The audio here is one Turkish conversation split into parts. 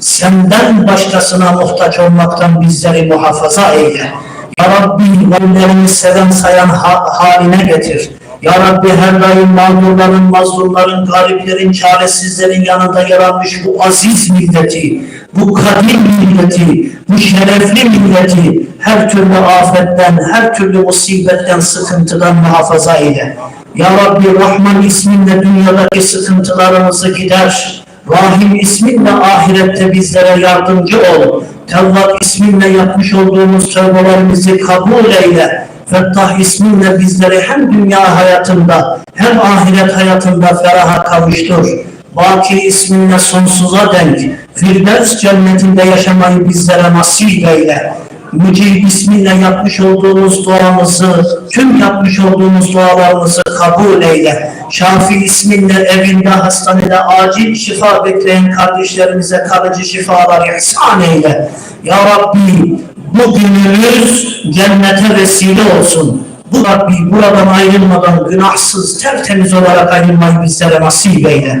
senden başkasına muhtaç olmaktan bizleri muhafaza eyle. Ya Rabbi velilerini seven sayan ha- haline getir. Ya Rabbi her daim mağdurların, mazlumların, gariplerin, çaresizlerin yanında yer almış bu aziz milleti, bu kadim milleti, bu şerefli milleti her türlü afetten, her türlü musibetten, sıkıntıdan muhafaza eyle. Ya Rabbi Rahman isminle dünyadaki sıkıntılarımızı gider. Rahim isminle ahirette bizlere yardımcı ol. Tevvat isminle yapmış olduğumuz tövbelerimizi kabul eyle. Fettah isminle bizleri hem dünya hayatında hem ahiret hayatında feraha kavuştur. Baki isminle sonsuza denk Firdevs cennetinde yaşamayı bizlere nasip eyle. Mücib isminle yapmış olduğumuz duamızı, tüm yapmış olduğumuz dualarımızı kabul eyle. Şafi isminle evinde, hastanede acil şifa bekleyen kardeşlerimize kalıcı şifalar ihsan eyle. Ya Rabbi bu günümüz cennete vesile olsun. Bu Rabbi buradan ayrılmadan günahsız, tertemiz olarak ayrılmayı bizlere nasip eyle.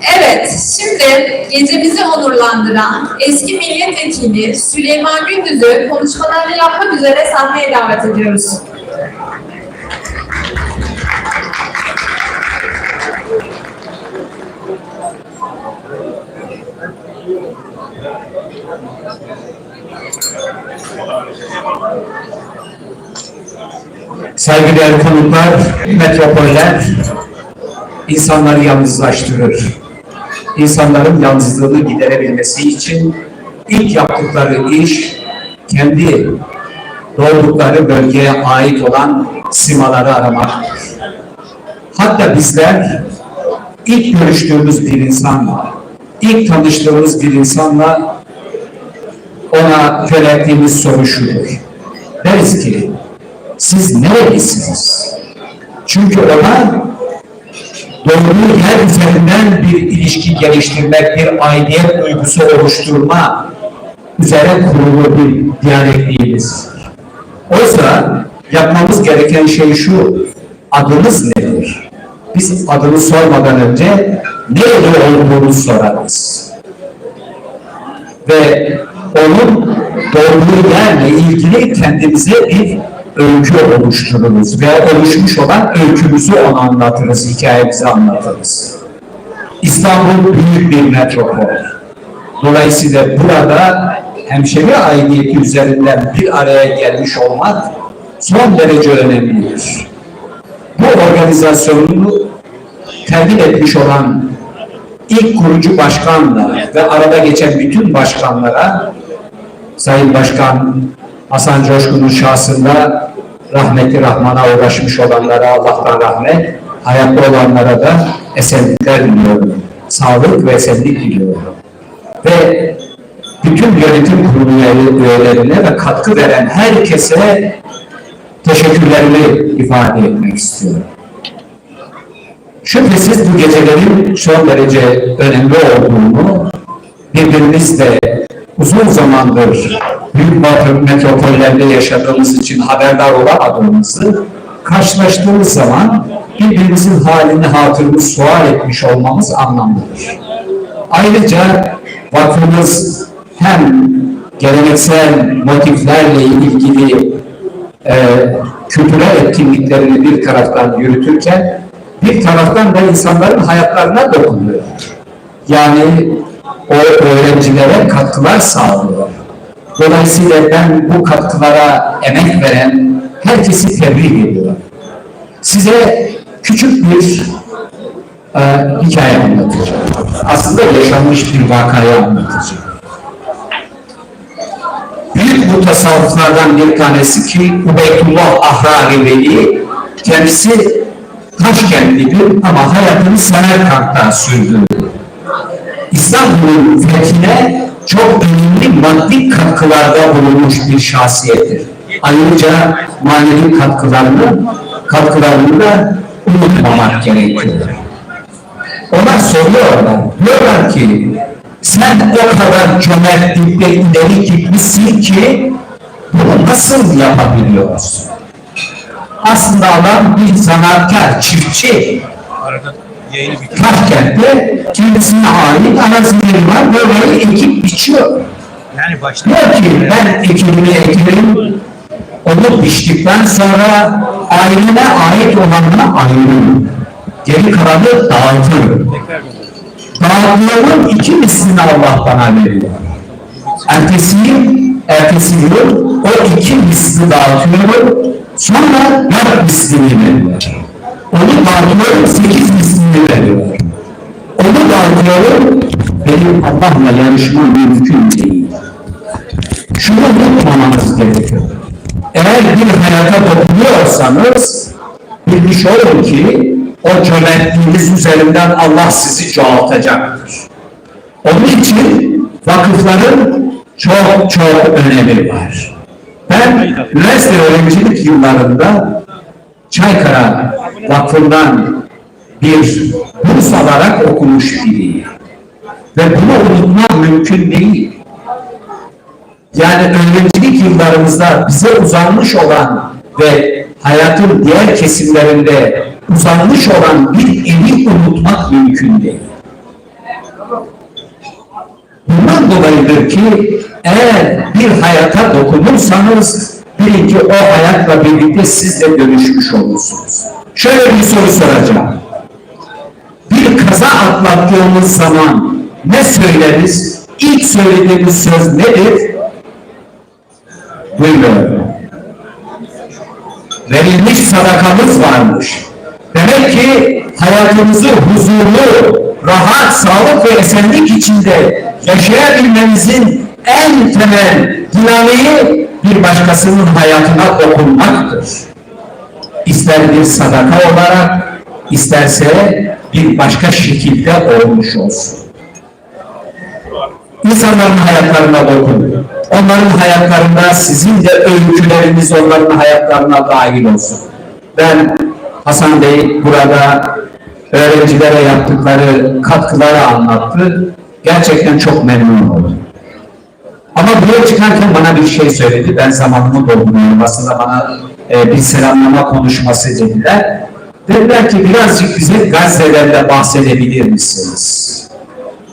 Evet, şimdi gecemizi onurlandıran eski milletvekili Süleyman Gündüz'ü konuşmalarını yapmak üzere sahneye davet ediyoruz. Saygıdeğer konuklar, metropoller insanları yalnızlaştırır. İnsanların yalnızlığını giderebilmesi için ilk yaptıkları iş kendi doğdukları bölgeye ait olan simaları aramaktır. Hatta bizler ilk görüştüğümüz bir insanla, ilk tanıştığımız bir insanla ona yönelttiğimiz soru şudur. Deriz ki, siz nerelisiniz? Çünkü ona doğru yer üzerinden bir ilişki geliştirmek, bir aidiyet duygusu oluşturma üzere kurulu bir diyalekliğimiz. Oysa yapmamız gereken şey şu, adınız nedir? Biz adını sormadan önce nereli olduğunu sorarız. Ve onun doğduğu yerle ilgili kendimize bir öykü oluştururuz ve oluşmuş olan öykümüzü ona anlatırız, hikayemizi anlatırız. İstanbul büyük bir metropol. Dolayısıyla burada hemşeri aidiyeti üzerinden bir araya gelmiş olmak son derece önemlidir. Bu organizasyonu temin etmiş olan ilk kurucu başkanla ve arada geçen bütün başkanlara Sayın Başkan Hasan Coşkun'un şahsında rahmeti Rahman'a ulaşmış olanlara Allah'tan rahmet, hayatta olanlara da esenlikler diliyorum. Sağlık ve esenlik diliyorum. Ve bütün yönetim kurulu üyelerine ve katkı veren herkese teşekkürlerimi ifade etmek istiyorum. Şüphesiz bu gecelerin son derece önemli olduğunu birbirimizle uzun zamandır büyük batı metropollerinde yaşadığımız için haberdar olamadığımızı karşılaştığımız zaman birbirimizin halini hatırını sual etmiş olmamız anlamlıdır. Ayrıca vakfımız hem geleneksel motiflerle ilgili e, kültürel etkinliklerini bir taraftan yürütürken bir taraftan da insanların hayatlarına dokunuyor. Yani o öğrencilere katkılar sağlıyor. Dolayısıyla ben bu katkılara emek veren herkesi tebrik ediyorum. Size küçük bir e, hikaye anlatacağım. Aslında yaşanmış bir vakayı anlatacağım. Büyük bu tasavvuflardan bir tanesi ki Ubeydullah Ahrari Veli kendisi Taşkentlidir ama hayatını Semerkant'ta sürdürdü. İstanbul'un fethine çok önemli maddi katkılarda bulunmuş bir şahsiyettir. Ayrıca manevi katkılarını, katkılarını da unutmamak gerekiyor. Ona soruyorlar, diyorlar ki sen o kadar cömertlikte ileri gitmişsin ki bunu nasıl yapabiliyorsun? Aslında adam bir sanatkar, çiftçi. Taşkent'te kendisine ait arazileri var ve orayı ekip biçiyor. Yani başta Diyor ki ben ekibimi ekerim, onu biçtikten sonra ailene ait olanına ayırırım. Geri kalanı dağıtırım. Dağıtmanın iki mislini Allah bana veriyor. Ertesi ertesi yıl o iki misli dağıtıyorum. Sonra dört mislini veriyor. Onu dağıtıyorum, sekiz mislini veriyor. Onu dağıtıyorum, benim Allah'la yarışmam mümkün değil. Şunu unutmamanız gerekiyor. Eğer bir hayata dokunuyorsanız bilmiş olun ki o cömertliğiniz üzerinden Allah sizi çoğaltacaktır. Onun için vakıfların çok çok önemi var. Ben üniversite öğrencilik yıllarında Çaykara Vakfı'ndan bir burs alarak okumuş biriyim. Ve bunu unutmam mümkün değil. Yani öğrencilik yıllarımızda bize uzanmış olan ve hayatın diğer kesimlerinde uzanmış olan bir evi unutmak mümkün değil. Bundan dolayıdır ki eğer bir hayata dokunursanız bilin ki o hayatla birlikte siz de dönüşmüş olursunuz. Şöyle bir soru soracağım. Bir kaza atlattığımız zaman ne söyleriz? İlk söylediğimiz söz nedir? Buyurun. Verilmiş sadakamız varmış. Demek ki hayatımızı huzurlu, rahat, sağlık ve esenlik içinde yaşayabilmemizin en temel dinamiği bir başkasının hayatına dokunmaktır. İster bir sadaka olarak, isterse bir başka şekilde olmuş olsun. İnsanların hayatlarına dokunun. Onların hayatlarında sizin de öyküleriniz onların hayatlarına dahil olsun. Ben Hasan Bey burada öğrencilere yaptıkları katkıları anlattı. Gerçekten çok memnun oldum. Ama buraya çıkarken bana bir şey söyledi. Ben zamanımı dolduruyorum. Aslında bana e, bir selamlama konuşması dediler. Dediler ki birazcık bize Gazze'den de bahsedebilir misiniz?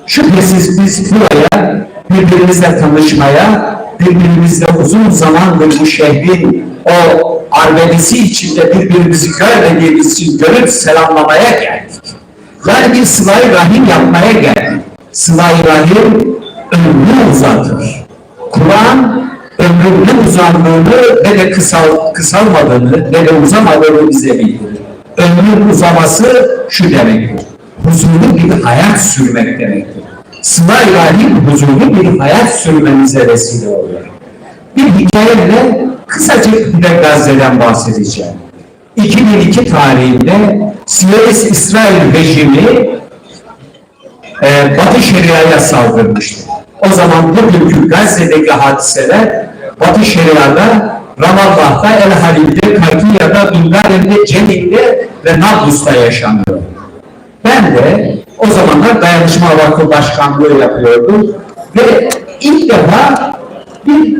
Şüphesiz biz buraya birbirimizle tanışmaya, birbirimizle uzun zamandır bu şehrin o arbedesi içinde birbirimizi görmediğimiz için görüp selamlamaya geldik. Yani bir sıla-i rahim yapmaya geldik. Sıla-i rahim ömrünü uzatır. Kur'an ömrünün uzandığını ne de kısal, kısalmadığını ne de uzamadığını bize bildirir. Ömrün uzaması şu demektir. Huzurlu bir hayat sürmek demektir. Sıla-i rahim huzurlu bir hayat sürmemize vesile oluyor. Bir hikayeyle kısacık bir de Gazze'den bahsedeceğim. 2002 tarihinde Siyonist İsrail rejimi e, Batı Şeria'ya saldırmıştı. O zaman bugünkü Gazze'deki hadiseler Batı Şeria'da, Ramallah'ta, El Halil'de, Karkiya'da, Dulgaren'de, Cenin'de ve Nablus'ta yaşanıyor. Ben de o zamanlar Dayanışma Vakfı Başkanlığı yapıyordum ve ilk defa bir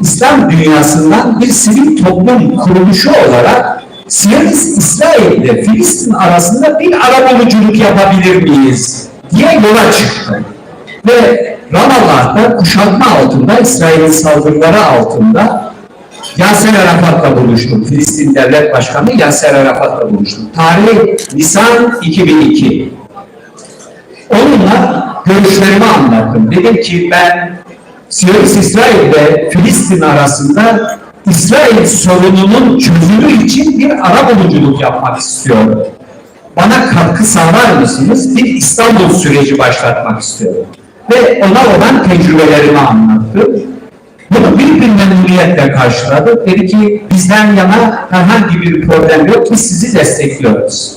İslam dünyasından bir sivil toplum kuruluşu olarak Siyonist İsrail ile Filistin arasında bir arabuluculuk yapabilir miyiz diye yola çıktım. Ve Ramallah'ta kuşatma altında, İsrail'in saldırıları altında Yasser Arafat'la buluştum. Filistin Devlet Başkanı Yasser Arafat'la buluştum. Tarih Nisan 2002. Onunla görüşlerimi anlattım. Dedim ki ben Siyonist İsrail ve Filistin arasında İsrail sorununun çözümü için bir arabuluculuk yapmak istiyorum. Bana katkı sağlar mısınız? Bir İstanbul süreci başlatmak istiyorum. Ve ona olan tecrübelerimi anlattım. Bunu büyük bir memnuniyetle karşıladı. Dedi ki bizden yana herhangi bir problem yok. Biz sizi destekliyoruz.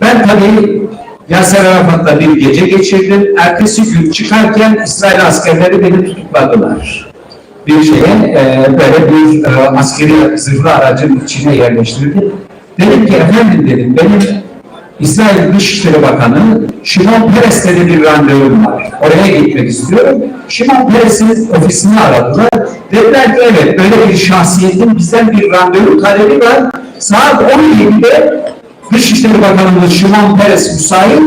Ben tabii Yasser Arafat'la bir gece geçirdim. Ertesi gün çıkarken İsrail askerleri beni tutukladılar. bir şeye e, böyle bir e, askeri zırhlı aracın içine yerleştirdi. Dedim ki efendim dedim benim İsrail Dışişleri Bakanı Şimon Peres'le bir randevum var. Oraya gitmek istiyorum. Şimon Peres'in ofisini aradılar. Dediler ki evet böyle bir şahsiyetin bizden bir randevu talebi var. Saat 17'de Dışişleri Bakanımız Şimon Peres müsait.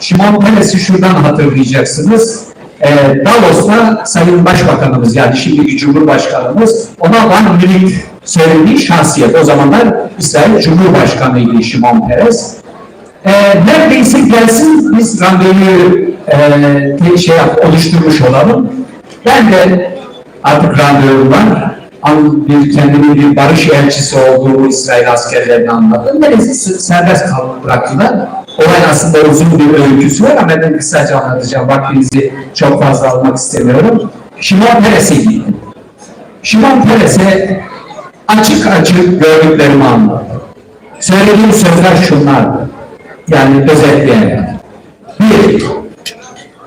Şimon Peres'i şuradan hatırlayacaksınız. Ee, Davos'ta Sayın Başbakanımız yani şimdiki Cumhurbaşkanımız ona Van Münik söylediği şahsiyet. O zamanlar İsrail Cumhurbaşkanıydı Şimon Peres. Ee, neredeyse gelsin biz randevuyu e, şey yap, oluşturmuş olalım. Ben de artık randevum var. Bir kendimi bir barış elçisi olduğumu İsrail askerlerine anlattım. S- serbest kal- bıraktılar. Olay aslında uzun bir öyküsü var ama ben kısaca anlatacağım. Vaktinizi çok fazla almak istemiyorum. Şimon Peres'e gittim. Şimon Peres'e açık açık gördüklerimi anlattım. Söylediğim sözler şunlardı. Yani özetleyen. Bir,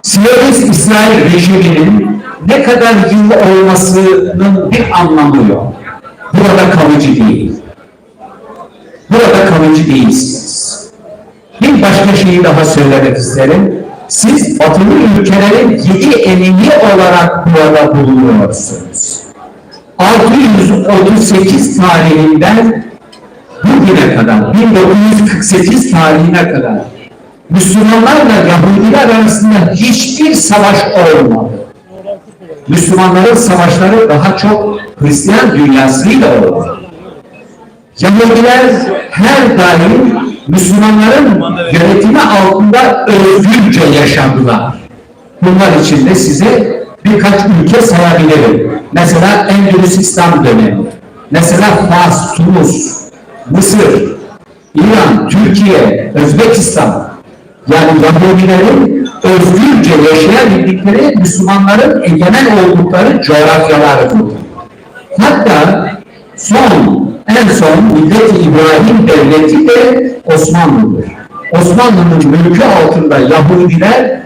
Siyonist İsrail rejiminin ne kadar yıl olmasının bir anlamı yok. Burada kalıcı değil. Burada kalıcı değilsiniz. Bir başka şeyi daha söylemek isterim. Siz batılı ülkelerin yedi enemi olarak burada bulunuyorsunuz. 638 tarihinden bugüne kadar, 1948 tarihine kadar Müslümanlarla Yahudiler arasında hiçbir savaş olmadı. Müslümanların savaşları daha çok Hristiyan dünyasıyla oldu. Yahudiler her daim Müslümanların yönetimi altında özgürce yaşadılar. Bunlar içinde size birkaç ülke sayabilirim. Mesela Endülüs İslam dönemi, mesela Fas, Tunus, Mısır, İran, Türkiye, Özbekistan, yani Yahudilerin özgürce yaşayabildikleri Müslümanların egemen oldukları coğrafyalar bu. Hatta son, en son Millet-i İbrahim Devleti de Osmanlı'dır. Osmanlı'nın mülkü altında Yahudiler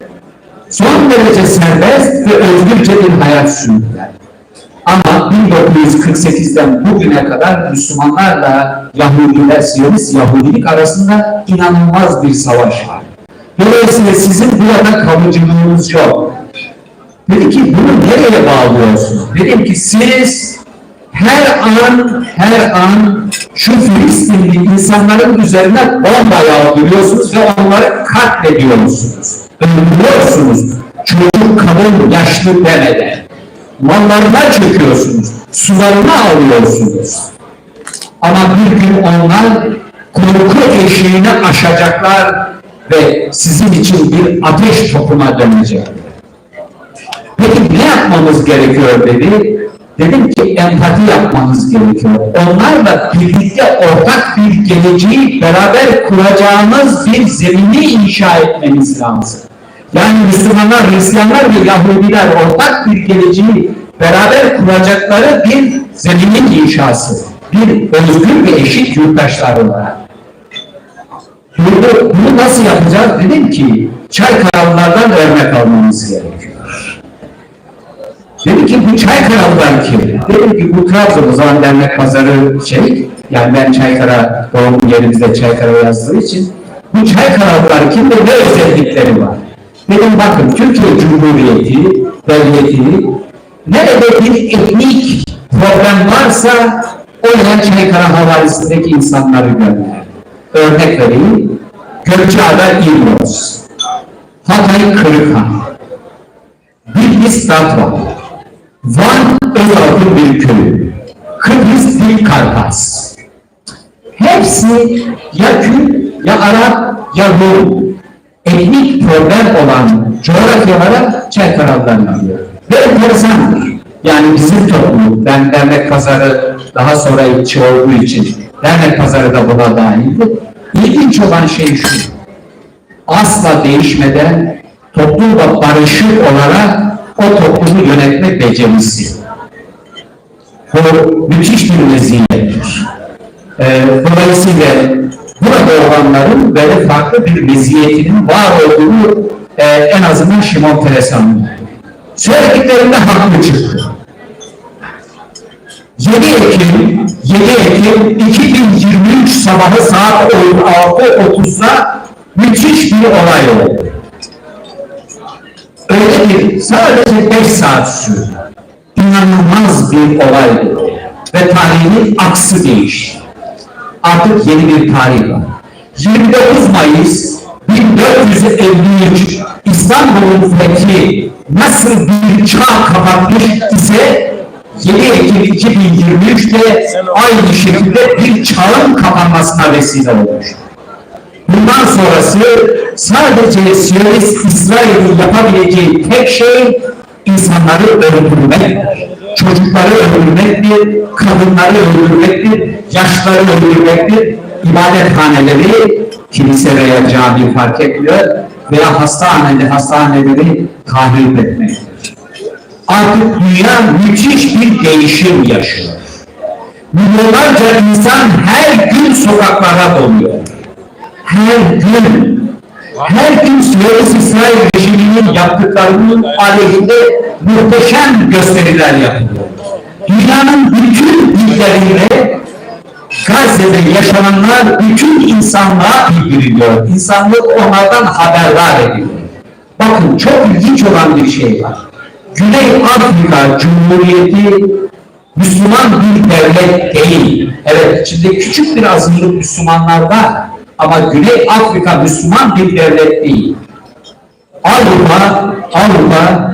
son derece serbest ve özgürce bir hayat sürdüler. Ama 1948'den bugüne kadar Müslümanlarla Yahudiler, Siyonist Yahudilik arasında inanılmaz bir savaş var. Dolayısıyla sizin burada kalıcılığınız yok. Dedi ki bunu nereye bağlıyorsunuz? Dedim ki siz her an, her an şu Filistinli insanların üzerine bomba yağdırıyorsunuz ve onları katlediyorsunuz. Öldürüyorsunuz. Çocuk, kadın, yaşlı demeden. Mallarına çöküyorsunuz. Sularını alıyorsunuz. Ama bir gün onlar korku eşiğini aşacaklar ve sizin için bir ateş topuna dönecekler. Peki ne yapmamız gerekiyor dedi. Dedim ki empati yapmamız gerekiyor. Onlarla birlikte ortak bir geleceği beraber kuracağımız bir zemini inşa etmemiz lazım. Yani Müslümanlar, Hristiyanlar ve Yahudiler ortak bir geleceği beraber kuracakları bir zeminin inşası. Bir özgür ve eşit yurttaşlar olarak. Bunu, bunu nasıl yapacağız? Dedim ki Çaykarlılardan örnek almamız gerekiyor. Dedi ki bu Çaykaralılar kim? Dedim ki bu Trabzon o zaman dernek pazarı şey, yani ben Çaykara, doğum yerimizde Çaykara yazdığı için bu Çaykaralılar kim ve ne özellikleri var? Dedim bakın Türkiye Cumhuriyeti, devleti nerede bir etnik problem varsa oraya Çaykara havalisindeki insanları gönder. Örnek vereyim. Gökçeada İlboz, Hatay Kırıkhan, Bitlis Tatvan, Van Özaltın bir köyü, Kıbrıs Dil Karpas. Hepsi ya Kürt, ya Arap, ya Rum. Etnik problem olan coğrafyalara Çaykaralılar alıyor. Ve enteresandır. Yani bizim toplum, ben dernek pazarı daha sonra içi olduğu için dernek pazarı da buna dahildi. İlginç olan şey şu. Asla değişmeden toplumla barışık olarak o toplumu yönetme becerisi. Bu müthiş bir meziyettir. Ee, dolayısıyla burada olanların böyle farklı bir meziyetinin var olduğunu e, en azından Şimon Peres anlıyor. Söylediklerinde haklı çıktı. 7 Ekim, 7 Ekim 2023 sabahı saat 6.30'da müthiş bir olay oldu. Öyle bir, sadece 5 saat sürdü. İnanılmaz bir olaydı. Ve tarihin aksı değişti. Artık yeni bir tarih var. 29 Mayıs 1453 İstanbul'un fethi nasıl bir çağ kapatmış ise 7 Ekim 2023'te aynı şekilde bir çağın kapanmasına vesile olmuştur. Bundan sonrası sadece Siyonist İsrail'in yapabileceği tek şey insanları öldürmektir. Çocukları öldürmektir, kadınları öldürmektir, yaşları öldürmektir, ibadethaneleri, kilise veya cami fark etmiyor veya hastaneleri, hastaneleri tahrip etmektir. Artık dünya müthiş bir değişim yaşıyor. Milyonlarca insan her gün sokaklara doluyor her gün her gün Siyonist İsrail rejiminin yaptıklarının aleyhinde muhteşem gösteriler yapılıyor. Dünyanın bütün dillerinde Gazze'de yaşananlar bütün insanlığa bildiriliyor. İnsanlık onlardan haberdar ediliyor. Bakın çok ilginç olan bir şey var. Güney Afrika Cumhuriyeti Müslüman bir devlet değil. Evet, içinde küçük bir azınlık Müslümanlar var. Ama Güney Afrika Müslüman bir devlet değil. Avrupa, Avrupa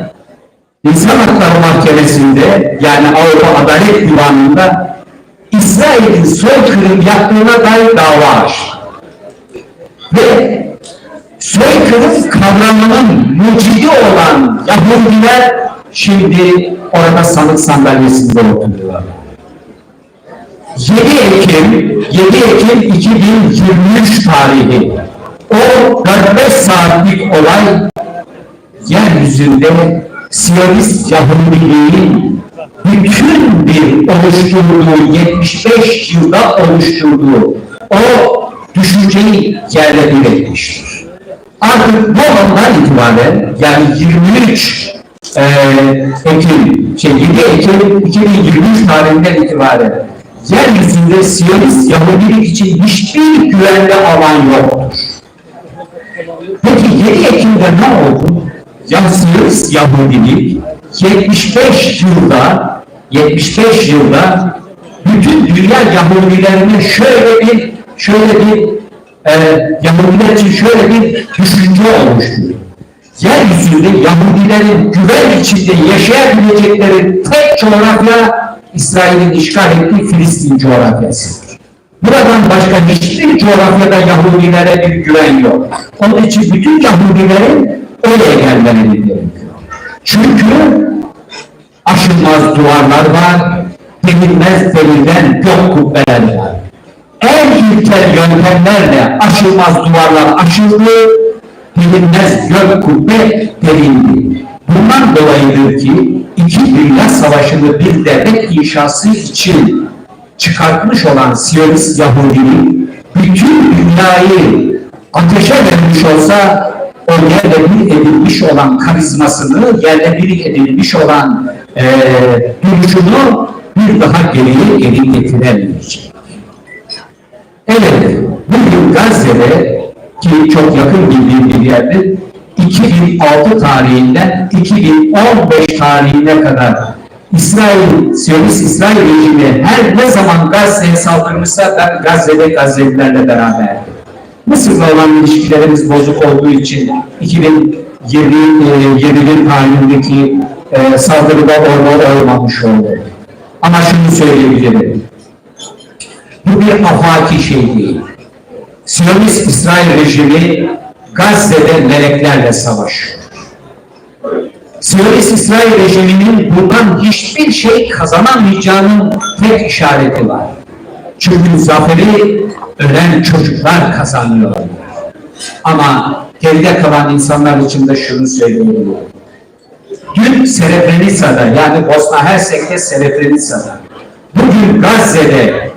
İnsan Hakları Mahkemesi'nde yani Avrupa Adalet Divanı'nda İsrail'in soykırım yaptığına dair dava. Ve soykırım kavramının mucidi olan Yahudiler şimdi orada sanık sandalyesinde oturuyorlar. 7 Ekim 7 Ekim 2023 tarihi o 45 saatlik olay yeryüzünde Siyonist Yahudiliğin bütün bir oluşturduğu 75 yılda oluşturduğu o düşünceyi yerle bir etmiştir. Artık bu andan itibaren yani 23 e, Ekim, şey 7 Ekim 2023 tarihinden itibaren yeryüzünde Siyonist Yahudilik için hiçbir güvenli alan yoktur. Peki 7 Ekim'de ne oldu? Ya Siyonist Yahudilik 75 yılda 75 yılda bütün dünya Yahudilerine şöyle bir şöyle bir e, Yahudiler için şöyle bir düşünce olmuştu. Yeryüzünde Yahudilerin güven içinde yaşayabilecekleri tek coğrafya İsrail'in işgal ettiği Filistin coğrafyasıdır. Buradan başka hiçbir coğrafyada Yahudilere bir güven yok. Onun için bütün Yahudilerin oraya gelmeleri gerekiyor. Çünkü aşılmaz duvarlar var, delinmez demirden gök kubbeler var. En ilkel yöntemlerle aşılmaz duvarlar aşıldı, delinmez gök kubbe delindi. Bundan dolayıdır ki iki dünya savaşını bir devlet inşası için çıkartmış olan Siyonist Yahudiliği bütün dünyayı ateşe vermiş olsa o yerle bir edilmiş olan karizmasını, yerle bir edilmiş olan e, duruşunu bir daha geriye geri getiremeyecek. Evet, bugün Gazze'de ki çok yakın bildiğim bir yerdir, 2006 tarihinden 2015 tarihine kadar İsrail, Siyonist İsrail rejimi her ne zaman Gazze'ye saldırmışsa ben Gazze'de Gazze'lilerle beraberdim. Mısır'la olan ilişkilerimiz bozuk olduğu için 2020 tarihindeki e, saldırıda orada olmamış oldu. Ama şunu söyleyebilirim. Bu bir afaki şey değil. Siyonist İsrail rejimi Gazze'de meleklerle savaşıyor. Siyonist İsrail rejiminin buradan hiçbir şey kazanamayacağının tek işareti var. Çünkü zaferi ölen çocuklar kazanıyorlar. Ama geride kalan insanlar için de şunu söylüyorum. Dün Srebrenica'da yani Bosna Hersek'te Srebrenica'da bugün Gazze'de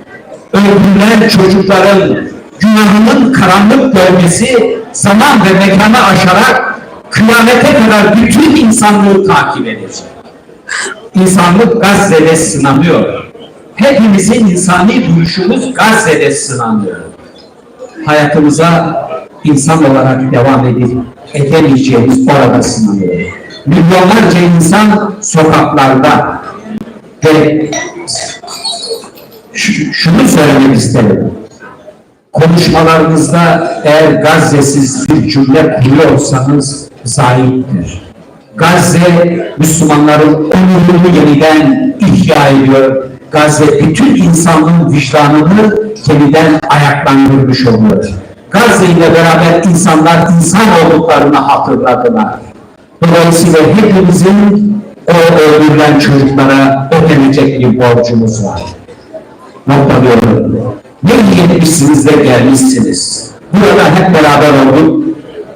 öldürülen çocukların günahının karanlık bölgesi zaman ve mekanı aşarak kıyamete kadar bütün insanlığı takip edecek. İnsanlık Gazze'de sınanıyor. hepimizin insani duruşumuz Gazze'de sınanıyor. Hayatımıza insan olarak devam edip edemeyeceğimiz orada sınanıyor. Milyonlarca insan sokaklarda ve şu- şunu söylemek isterim. Konuşmalarınızda eğer Gazze'siz bir cümle kuruyorsanız zahittir. Gazze Müslümanların onurunu yeniden ihya ediyor. Gazze bütün insanlığın vicdanını yeniden ayaklandırmış oluyor. Gazze ile beraber insanlar insan olduklarını hatırladılar. Dolayısıyla hepimizin o öldürülen çocuklara ödenecek bir borcumuz var. Ne iyi etmişsiniz de gelmişsiniz. Burada hep beraber olduk.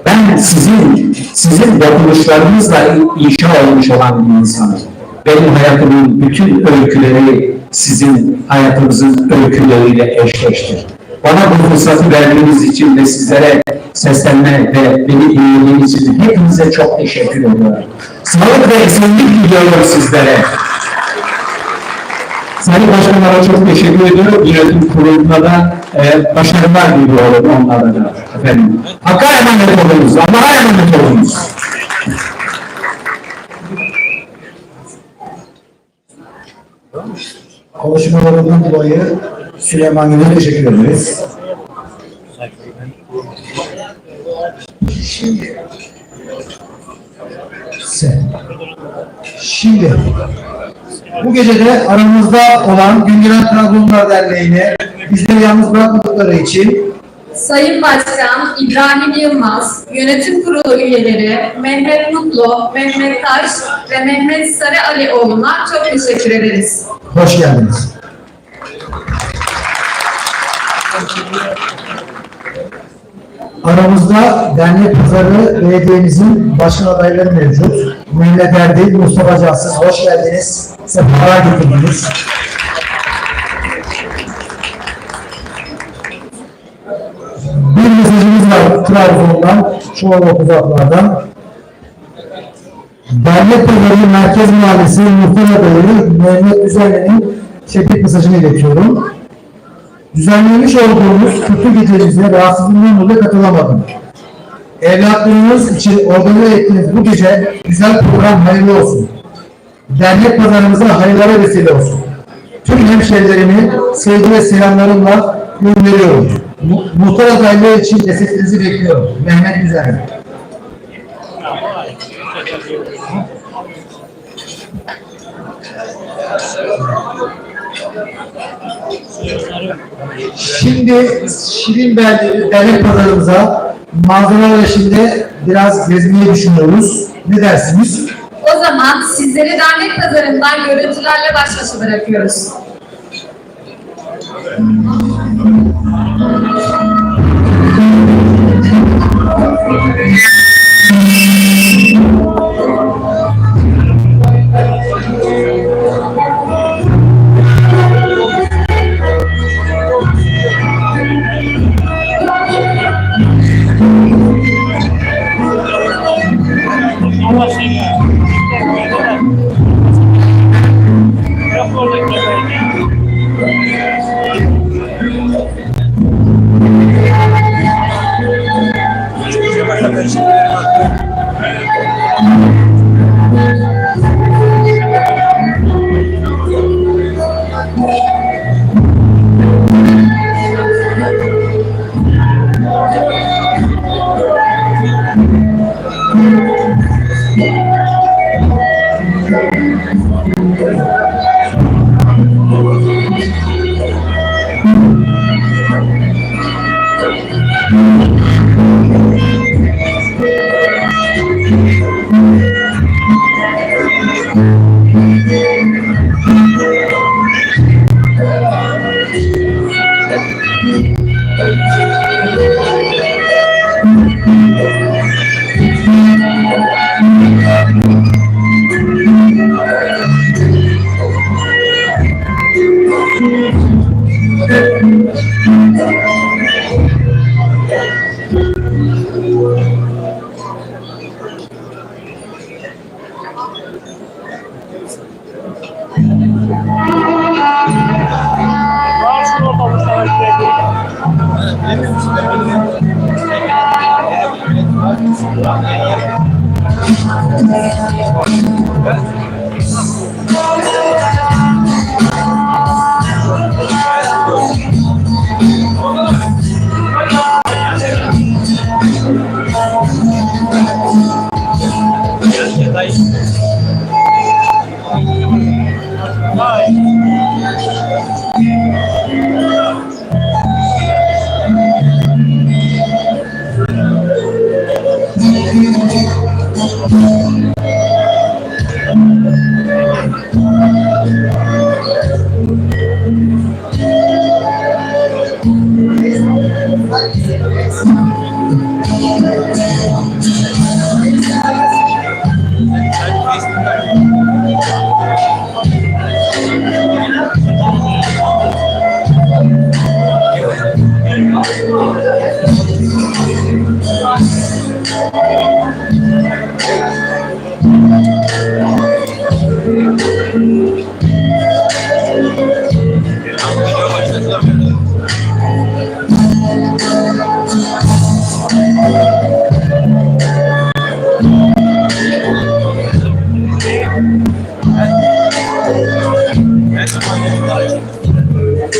Ben sizin, sizin dokunuşlarınızla inşa olmuş olan bir insanım. Benim hayatımın bütün öyküleri sizin hayatınızın öyküleriyle eşleştir. Bana bu fırsatı verdiğiniz için ve sizlere seslenme ve beni dinlediğiniz için hepinize çok teşekkür ediyorum. Sağlık ve esenlik diliyorum sizlere. Sayın Başkanlara çok teşekkür ediyorum. Yönetim kuruluna da e, başarılar diliyorum onlara da. Efendim. Hakka emanet olunuz. Allah'a emanet olunuz. Konuşmalarından dolayı Süleyman Gül'e teşekkür ederiz. Şimdi sen. Şimdi bu gece de aramızda olan Güngören Trabzonlar Derneği'ne bizleri yalnız bırakmadıkları için Sayın Başkan İbrahim Yılmaz, Yönetim Kurulu üyeleri Mehmet Mutlu, Mehmet Taş ve Mehmet Sarı Alioğlu'na çok teşekkür ederiz. hoş geldiniz. Aramızda dernek pazarı belediyemizin başkan adayları mevcut. Mehmet Erdil, Mustafa Cansız, hoş geldiniz. Sefalar getirdiniz. Bir mesajımız var Trabzon'dan, Çuvalok uzaklardan. Dernek Pazarı Merkez Mahallesi Muhtar Adayı Mehmet Düzenli'nin tebrik mesajını iletiyorum. Düzenlemiş olduğumuz kutu gecemize rahatsızlığından dolayı katılamadım. Evlatlarınız için organize ettiğiniz bu gece güzel program hayırlı olsun. Dernek pazarımıza hayırlara vesile olsun. Tüm hemşehrilerimi sevgi ve selamlarımla gönderiyorum. Mu- Muhtar adaylığı için desteklerinizi bekliyorum. Mehmet Güzel. Şimdi Şirin Belli Dernek Pazarımıza manzaralar eşliğinde biraz gezmeyi düşünüyoruz. Ne dersiniz? O zaman sizleri dernek pazarından görüntülerle baş başa bırakıyoruz. Gracias.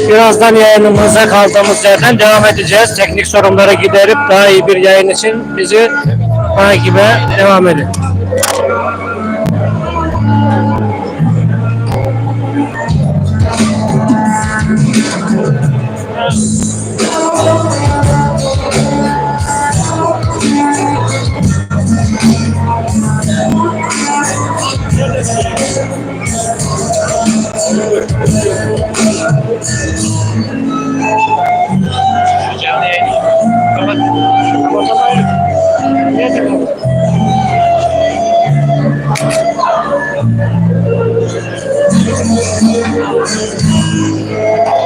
Birazdan yayınımıza kaldığımız yerden devam edeceğiz. Teknik sorunları giderip daha iyi bir yayın için bizi takibe devam edin.